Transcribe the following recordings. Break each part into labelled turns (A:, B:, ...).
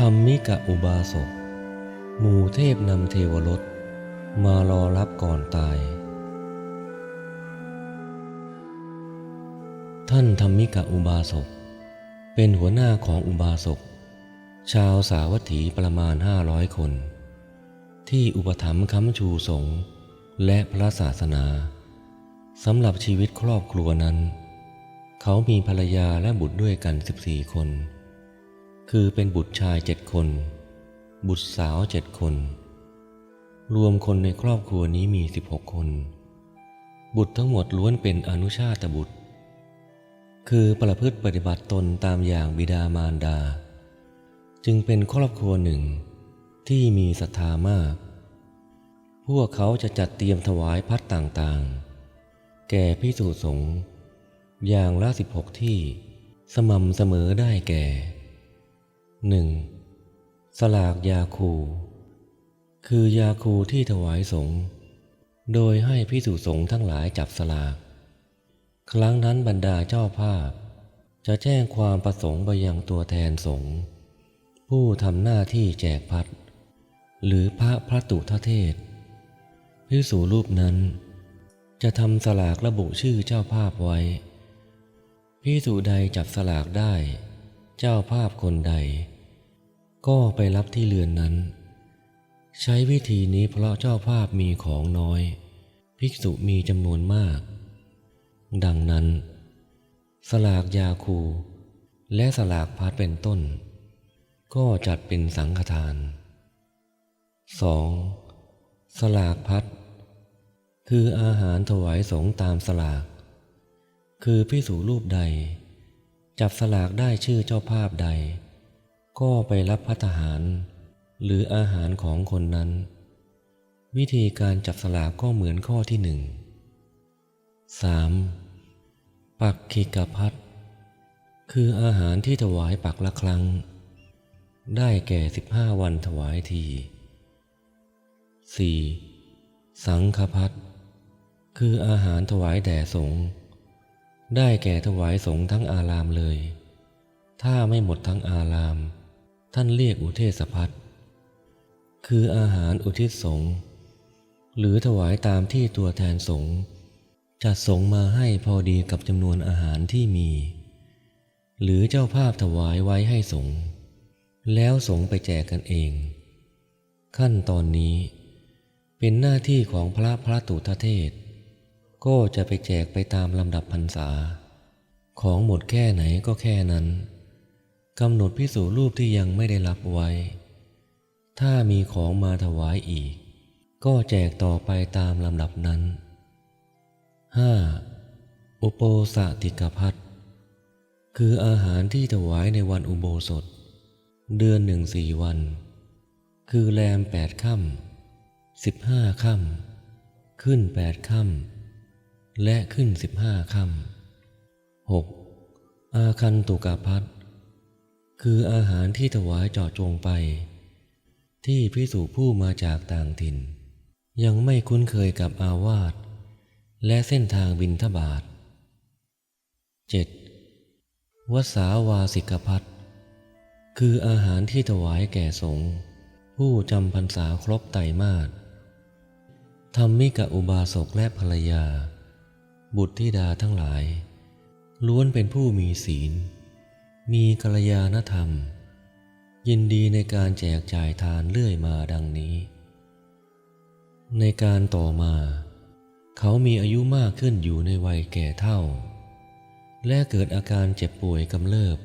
A: ธรรมิกะอุบาสก หมู่เทพนำเทวรสมารอรับก่อนตาย ท่านธรรมิกะอุบาสก เป็นหัวหน้าของอุบาสก ชาวสาวัตถีประมาณห้าร้อยคน ที่อุปถัมภ์ค้ำชูสงฆ์และพระศาสนาสำหรับชีวิตครอบครัวนั้น เขามีภรรยาและบุตรด้วยกัน14คน คือเป็นบุตรชายเจ็ดคน บุตรสาวเจ็ดคน รวมคนในครอบครัวนี้มี16คน บุตรทั้งหมดล้วนเป็นอนุชาตบุตร คือประพฤติปฏิบัติตนตามอย่างบิดามารดา จึงเป็นครอบครัวหนึ่งที่มีศรัทธามาก พวกเขาจะจัดเตรียมถวายพัดต่างๆ แก่พิสุสงฆ์อย่างละสิบหกที่สม่ำเสมอได้แก่ 1. สลากยาคู คือยาคูที่ถวายสงฆ์โดยให้พิสุสงฆ์ทั้งหลายจับสลาก ครั้งนั้นบรรดาเจ้าภาพ จะแจ้งความประสงค์ไปยังตัวแทนสงฆ์ผู้ทำหน้าที่แจกพัด หรือพระพระตุทเทศพิสูรูปนั้น จะทำสลากระบุชื่อเจ้าภาพไว้พิสูใดจับสลากได้ เจ้าภาพคนใด ก็ไปรับที่เรือนนั้น ใช้วิธีนี้เพราะเจ้าภาพมีของน้อย ภิกษุมีจำนวนมาก ดังนั้น สลากยาคู และสลากพัดเป็นต้น ก็จัดเป็นสังฆทาน 2. สลากพัดคืออาหารถวายสงตามสลาก คือพิสูรูปใด จับสลากได้ชื่อเจ้าภาพใด ก็ไปรับพัฒหาร หรืออาหารของคนนั้น วิธีการจับสลากก็เหมือนข้อที่หนึ่ง 3. ปักขิกพัดคืออาหารที่ถวายปักละครั้ง ได้แก่สิบห้าวันถวายที 4. สังฆพัดคืออาหารถวายแด่สงฆ์ได้แก่ถวายสงฆ์ทั้งอารามเลย ถ้าไม่หมดทั้งอาราม ท่านเรียกอุเทศพัดคืออาหารอุทิศสงฆ์หรือถวายตามที่ตัวแทนสงฆ์จัดสงมาให้พอดีกับจำนวนอาหารที่มี หรือเจ้าภาพถวายไว้ให้สงฆ์แล้วสงฆ์ไปแจกกันเอง ขั้นตอนนี้เป็นหน้าที่ของพระพระตุทเทศ ก็จะไปแจกไปตามลำดับพรรษา ของหมดแค่ไหนก็แค่นั้น กำหนดพิสูรรูปที่ยังไม่ได้รับไว้ ถ้ามีของมาถวายอีก ก็แจกต่อไปตามลำดับนั้น 5. อุโปสติกพัทคืออาหารที่ถวายในวันอุโบสถ เดือนหนึ่งสี่วัน คือแรมแปดค่ำสิบห้าค่ำขึ้นแปดค่ำและขึ้นสิบห้าค่ำหกอาคันตุกาพัท คืออาหารที่ถวายเจาะจงไป ที่พิสูจผู้มาจากต่างถิ่น ยังไม่คุ้นเคยกับอาวาสและเส้นทางบินทบาท 7. วสาวาสิกพัทคืออาหารที่ถวายแก่สงฆ์ผู้จำพรรษาครบไตรมาสธรรมิกะอุบาสกและภรรยา บุตรธิดาทั้งหลาย ล้วนเป็นผู้มีศีล มีกัลยาณธรรม ยินดีในการแจกจ่ายทานเลื่อยมาดังนี้ ในการต่อมา เขามีอายุมากขึ้นอยู่ในวัยแก่เท่า และเกิดอาการเจ็บป่วยกำเริบ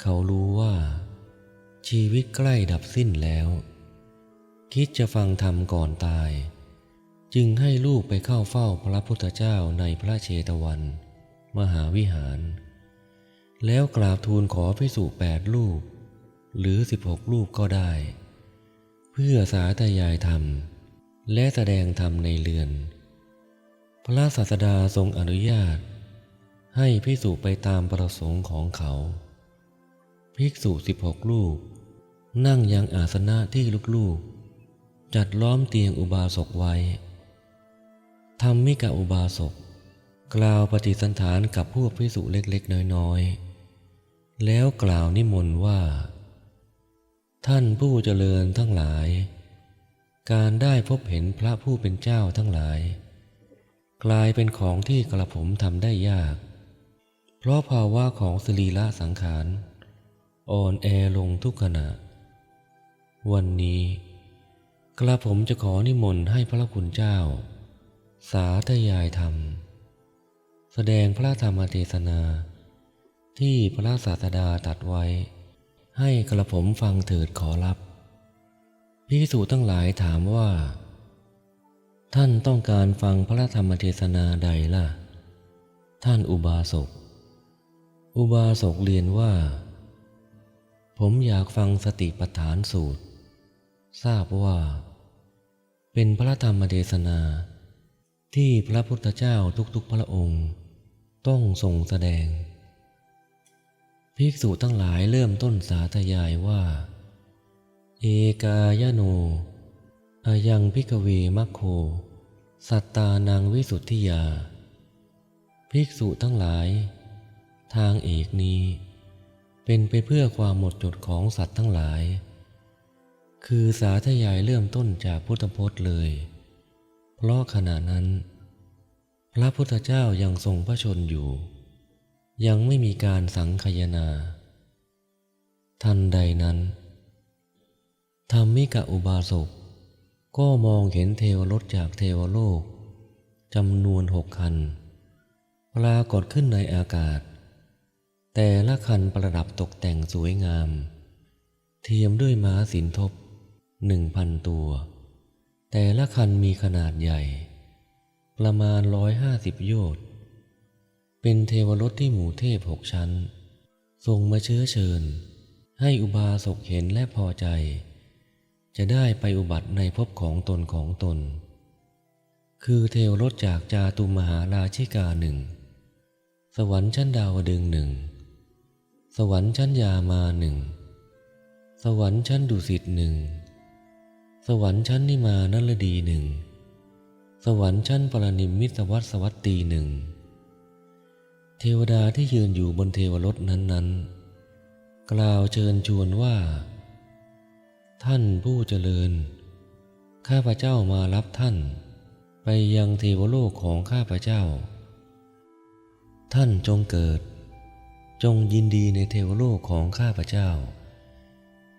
A: เขารู้ว่า ชีวิตใกล้ดับสิ้นแล้ว คิดจะฟังธรรมก่อนตาย จึงให้ลูกไปเข้าเฝ้าพระพุทธเจ้าในพระเชตวัน มหาวิหาร แล้วกราบทูลขอพิสูจแปดลูกหรือสิบหกลูกก็ได้ เพื่อสาธยายธรรม และแสดงธรรมในเรือน พระศาสดาทรงอนุญาต ให้พิสูจไปตามประสงค์ของเขา ภิกษุสิบหกลูกนั่งยังอาสนะที่ลูกๆ จัดล้อมเตียงอุบาสกไว้ทำมิกะอุบาสกกล่าวปฏิสันฐานกับพวกพิสุเล็กๆ น้อยๆ แล้วกล่าวนิมนต์ว่า ท่านผู้เจริญทั้งหลาย การได้พบเห็นพระผู้เป็นเจ้าทั้งหลาย กลายเป็นของที่กระผมทำได้ยาก เพราะภาวะของสรีละสังขารอ่อนแอลงทุกขณะ วันนี้ กระผมจะขอนิมนต์ให้พระคุณเจ้า สาธยายธรรม แสดงพระธรรมเทศนา ที่พระศาสดาตัดไว้ ให้กระผมฟังเถิดขอรับพิสูจทั้งหลายถามว่า ท่านต้องการฟังพระธรรมเทศนาใดล่ะ ท่านอุบาสก อุบาสกเรียนว่า ผมอยากฟังสติปัฏฐานสูตร ทราบว่า เป็นพระธรรมเทศนาที่พระพุทธเจ้าทุกๆพระองค์ ต้องทรงแสดง ภิกษุทั้งหลายเริ่มต้นสาธยายว่า เอกายโนอายังพิกเวมัคโค สัตตานังวิสุทธิยา ภิกษุทั้งหลาย ทางเอกนี้ เป็นไปเพื่อความหมดจดของสัตว์ทั้งหลาย คือสาธยายเริ่มต้นจากพุทธพจน์เลย เพราะขณะนั้น พระพุทธเจ้ายังทรงพระชนอยู่ ยังไม่มีการสังคายนา ทันใดนั้นธรรมิกะอุบาสกก็มองเห็นเทวรถจากเทวโลกจำนวนหกคัน ปรากฏขึ้นในอากาศ แต่ละคันประดับตกแต่งสวยงาม เทียมด้วยม้าสินทบหนึ่งพันตัว แต่ละคันมีขนาดใหญ่ ประมาณร้อยห้าสิบโยชน์ เป็นเทวรถที่หมู่เทพหกชั้น ทรงมาเชื้อเชิญ ให้อุบาสกเห็นและพอใจ จะได้ไปอุบัติในภพของตนของตน คือเทวรถจากจาตุมหาราชิกาหนึ่ง สวรรค์ชั้นดาวดึงหนึ่ง สวรรค์ชั้นยามาหนึ่ง สวรรค์ชั้นดุสิตหนึ่ง สวรรค์ชั้นนิมานลดีหนึ่ง สวรรค์ชั้นปรนิมมิตวัตสวัตตีหนึ่ง เทวดาที่ยืนอยู่บนเทวรถนั้นๆ กล่าวเชิญชวนว่า ท่านผู้เจริญ ข้าพเจ้ามารับท่าน ไปยังเทวโลกของข้าพเจ้า ท่านจงเกิด จงยินดีในเทวโลกของข้าพเจ้า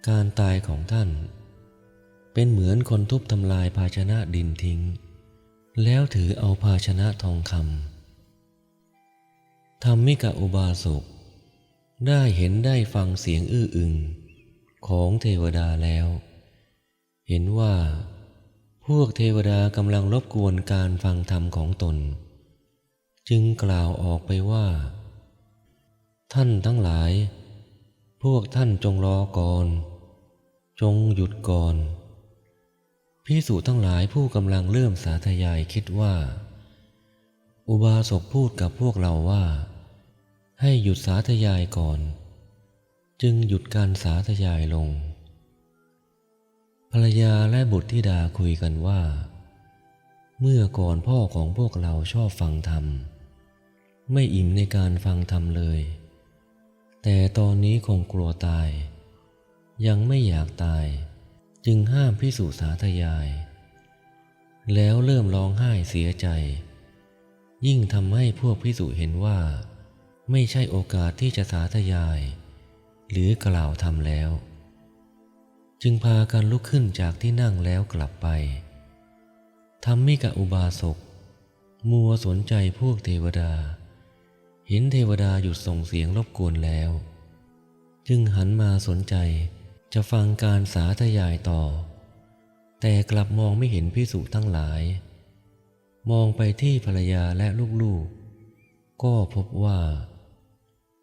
A: การตายของท่าน เป็นเหมือนคนทุบทำลายภาชนะดินทิ้ง แล้วถือเอาภาชนะทองคำ ธรรมิกะอุบาสกได้เห็นได้ฟังเสียงอื้ออึงของเทวดาแล้ว เห็นว่า พวกเทวดากำลังรบกวนการฟังธรรมของตน จึงกล่าวออกไปว่า ท่านทั้งหลาย พวกท่านจงรอก่อน จงหยุดก่อนพิสูจทั้งหลายผู้กำลังเริ่มสาธยายคิดว่า อุบาสกพูดกับพวกเราว่า ให้หยุดสาธยายก่อน จึงหยุดการสาธยายลง ภรรยาและบุตรธิดาคุยกันว่า เมื่อก่อนพ่อของพวกเราชอบฟังธรรม ไม่อิ่มในการฟังธรรมเลย แต่ตอนนี้คงกลัวตาย ยังไม่อยากตายจึงห้ามพิสูจสาธยาย แล้วเริ่มร้องไห้เสียใจ ยิ่งทำให้พวกพิสุเห็นว่า ไม่ใช่โอกาสที่จะสาธยาย หรือกล่าวทำแล้ว จึงพากันลุกขึ้นจากที่นั่งแล้วกลับไปทำมิกะอุบาสกมัวสนใจพวกเทวดา เห็นเทวดาหยุดส่งเสียงรบกวนแล้ว จึงหันมาสนใจจะฟังการสาธยายต่อ แต่กลับมองไม่เห็นพิสุทั้งหลาย มองไปที่ภรรยาและลูกๆก็พบว่า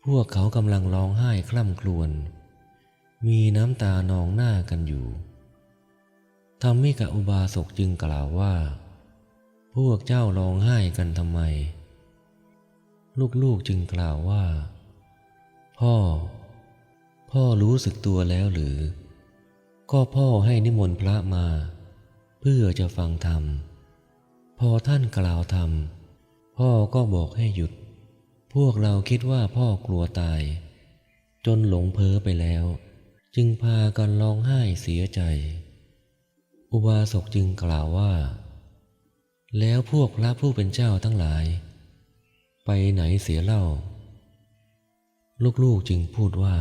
A: พวกเขากำลังร้องไห้คล่ำครวญ มีน้ำตานองหน้ากันอยู่ทำมิกะอุบาสกจึงกล่าวว่า พวกเจ้าร้องไห้กันทำไม ลูกๆจึงกล่าวว่า พ่อ พ่อรู้สึกตัวแล้วหรือ ก็พ่อให้นิมนต์พระมา เพื่อจะฟังธรรม พอท่านกล่าวธรรม พ่อก็บอกให้หยุด พวกเราคิดว่าพ่อกลัวตาย จนหลงเพ้อไปแล้ว จึงพากันร้องไห้เสียใจ อุบาสกจึงกล่าวว่า แล้วพวกพระผู้เป็นเจ้าทั้งหลาย ไปไหนเสียเล่า ลูกๆจึงพูดว่า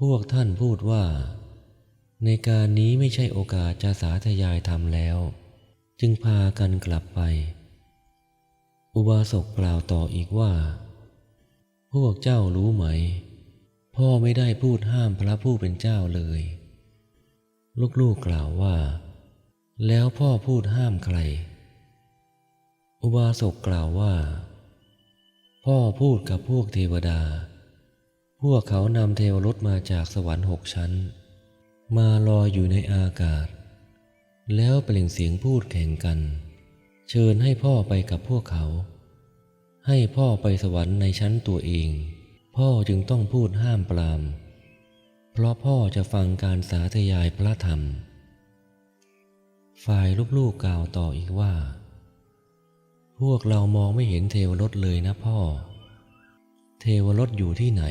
A: พวกท่านพูดว่า ในการนี้ไม่ใช่โอกาสจะสาธยายธรรมแล้ว จึงพากันกลับไป อุบาสกกล่าวต่ออีกว่า พวกเจ้ารู้ไหม พ่อไม่ได้พูดห้ามพระผู้เป็นเจ้าเลย ลูกๆกล่าวว่า แล้วพ่อพูดห้ามใคร อุบาสกกล่าวว่า พ่อพูดกับพวกเทวดา พวกเขานำเทวรถมาจากสวรรค์หกชั้น มาลอยอยู่ในอากาศ แล้วเปล่งเสียงพูดแข่งกัน เชิญให้พ่อไปกับพวกเขา ให้พ่อไปสวรรค์ในชั้นตัวเอง พ่อจึงต้องพูดห้ามปราม เพราะพ่อจะฟังการสาธยายพระธรรม ฝ่ายลูกๆกล่าวต่ออีกว่า พวกเรามองไม่เห็นเทวรถเลยนะพ่อ เทวรถอยู่ที่ไหน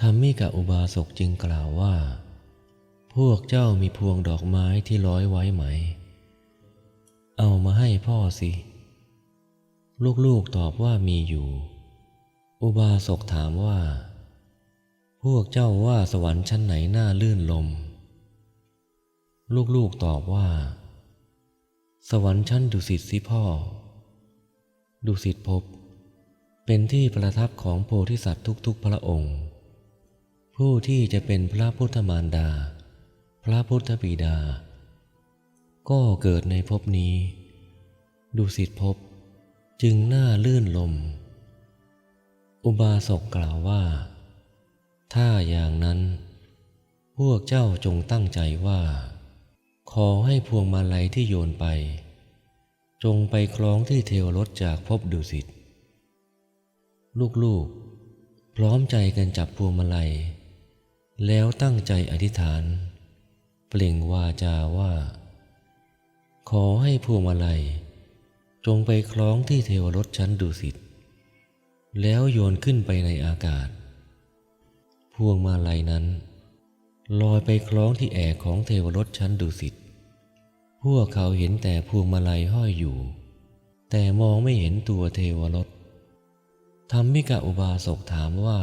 A: ธรรมิกะอุบาสกจึงกล่าวว่า พวกเจ้ามีพวงดอกไม้ที่ร้อยไว้ไหม เอามาให้พ่อสิ ลูกๆตอบว่ามีอยู่ อุบาสกถามว่า พวกเจ้าว่าสวรรค์ชั้นไหนน่าลื่นลม ลูกๆตอบว่า สวรรค์ชั้นดุสิตสิพ่อ ดุสิตพบ เป็นที่ประทับของโพธิสัตว์ทุกๆพระองค์ ผู้ที่จะเป็นพระพุทธมารดา พระพุทธบิดา ก็เกิดในภพนี้ ดุสิตภพจึงน่าลื่นลม อุบาสกกล่าวว่า ถ้าอย่างนั้น พวกเจ้าจงตั้งใจว่า ขอให้พวงมาลัยที่โยนไป จงไปคล้องที่เทวรถจากภพดุสิตลูกๆ พร้อมใจกันจับพวงมาลัย แล้วตั้งใจอธิษฐาน เปล่งวาจาว่า ขอให้พวงมาลัย จงไปคล้องที่เทวรถชั้นดุสิต แล้วโยนขึ้นไปในอากาศ พวงมาลัยนั้น ลอยไปคล้องที่แอกของเทวรถชั้นดุสิต พวกเขาเห็นแต่พวงมาลัยห้อยอยู่ แต่มองไม่เห็นตัวเทวรถธรรมิกะอุบาสกถามว่า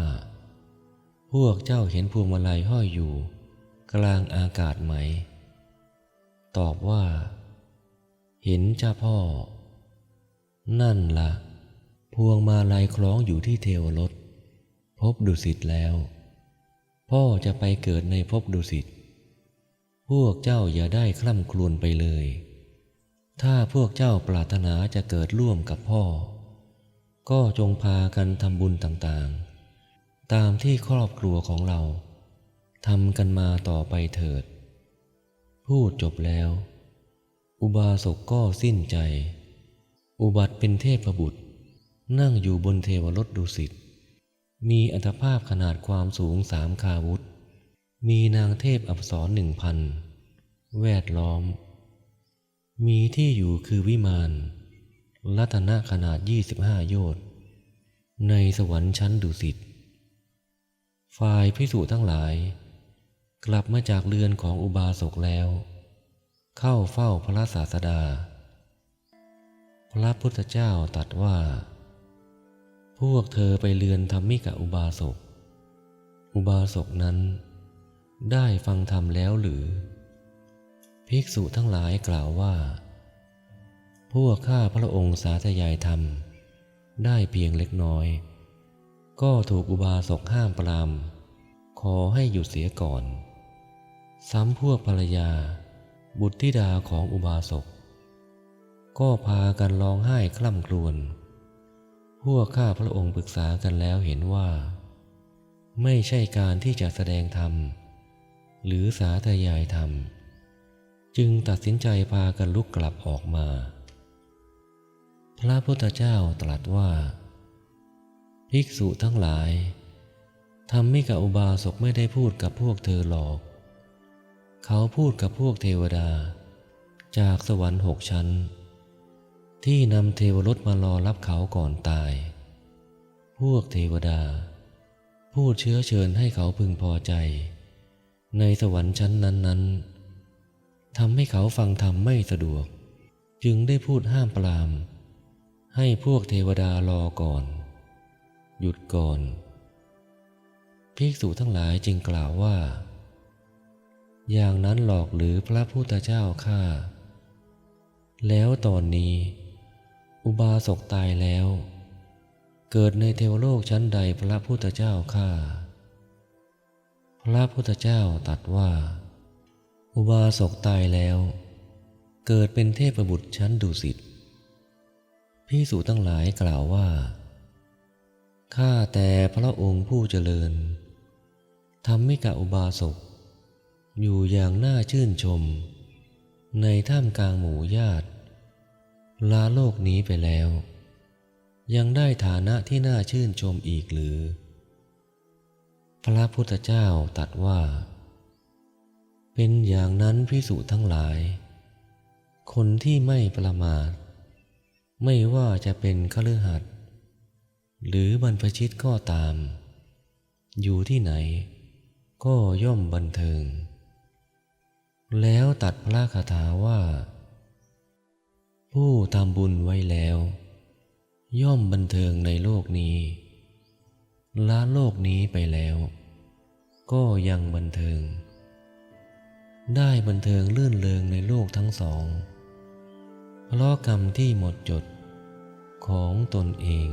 A: พวกเจ้าเห็นพวงมาลัยห้อยอยู่ กลางอากาศไหม ตอบว่า เห็นจ้าพ่อ นั่นละ่ะพวงมาลัยคล้องอยู่ที่เทวรถพบดุสิตแล้ว พ่อจะไปเกิดในภพดุสิต พวกเจ้าอย่าได้คล่ำครวญไปเลย ถ้าพวกเจ้าปรารถนาจะเกิดร่วมกับพ่อ ก็จงพากันทำบุญต่างๆ ตามที่ครอบครัวของเราทำกันมาต่อไปเถิด พูดจบแล้ว อุบาสกก็สิ้นใจ อุบัติเป็นเทพบุตร นั่งอยู่บนเทวรถดุสิต มีอัตภาพขนาดความสูงสามคาวุธ มีนางเทพอับสรหนึ่งพัน แวดล้อม มีที่อยู่คือวิมานรัตนะขนาดยี่สิบห้าโยชน์ในสวรรค์ชั้นดุสิต ฝ่ายพิสุทั้งหลาย กลับมาจากเรือนของอุบาสกแล้ว เข้าเฝ้าพระศาสดา พระพุทธเจ้าตรัสว่า พวกเธอไปเรือนธรรมิกะอุบาสก อุบาสกนั้น ได้ฟังธรรมแล้วหรือ ภิกษุทั้งหลายกล่าวว่า พวกข้าพระองค์สาธยายธรรม ได้เพียงเล็กน้อย ก็ถูกอุบาสกห้ามปราม ขอให้หยุดเสียก่อน ซ้ำพวกภรรยา บุตรธิดาของอุบาสก ก็พากันร้องไห้คล่ำครวญพวกข้าพระองค์ปรึกษากันแล้วเห็นว่า ไม่ใช่การที่จะแสดงธรรม หรือสาธยายธรรม จึงตัดสินใจพากันลุกกลับออกมา พระพุทธเจ้าตรัสว่า ภิกษุทั้งหลายธรรมิกะอุบาสกไม่ได้พูดกับพวกเธอหรอก เขาพูดกับพวกเทวดา จากสวรรค์หกชั้น ที่นำเทวรถมารอรับเขาก่อนตาย พวกเทวดา พูดเชื้อเชิญให้เขาพึงพอใจ ในสวรรค์ชั้นนั้น ๆทำให้เขาฟังธรรมไม่สะดวก จึงได้พูดห้ามปราม ให้พวกเทวดารอก่อน หยุดก่อน ภิกษุทั้งหลายจึงกล่าวว่า อย่างนั้นหลอกหรือพระพุทธเจ้าข้าแล้วตอนนี้ อุบาสกตายแล้ว เกิดในเทวโลกชั้นใดพระพุทธเจ้าข้าพระพุทธเจ้าตรัสว่า อุบาสกตายแล้ว เกิดเป็นเทพบุตรชั้นดุสิตพิสูจทั้งหลายกล่าวว่าข้าแต่พระองค์ผู้เจริญทำมิกะอุบาสก อยู่อย่างน่าชื่นชม ในท่ามกลางหมู่ญาติ ลาโลกนี้ไปแล้ว ยังได้ฐานะที่น่าชื่นชมอีกหรือ พระพุทธเจ้าตรัสว่า เป็นอย่างนั้นพิสุทั้งหลาย คนที่ไม่ประมาท ไม่ว่าจะเป็นคฤหัสถ์หรือบรรพชิตก็ตาม อยู่ที่ไหนก็ย่อมบันเทิง แล้วตัดพระคาถาว่า ผู้ทำบุญไว้แล้ว ย่อมบันเทิงในโลกนี้ละโลกนี้ไปแล้ว ก็ยังบันเทิง ได้บันเทิงลื่นเลงในโลกทั้งสองเพราะกรรมที่หมดจดของตนเอง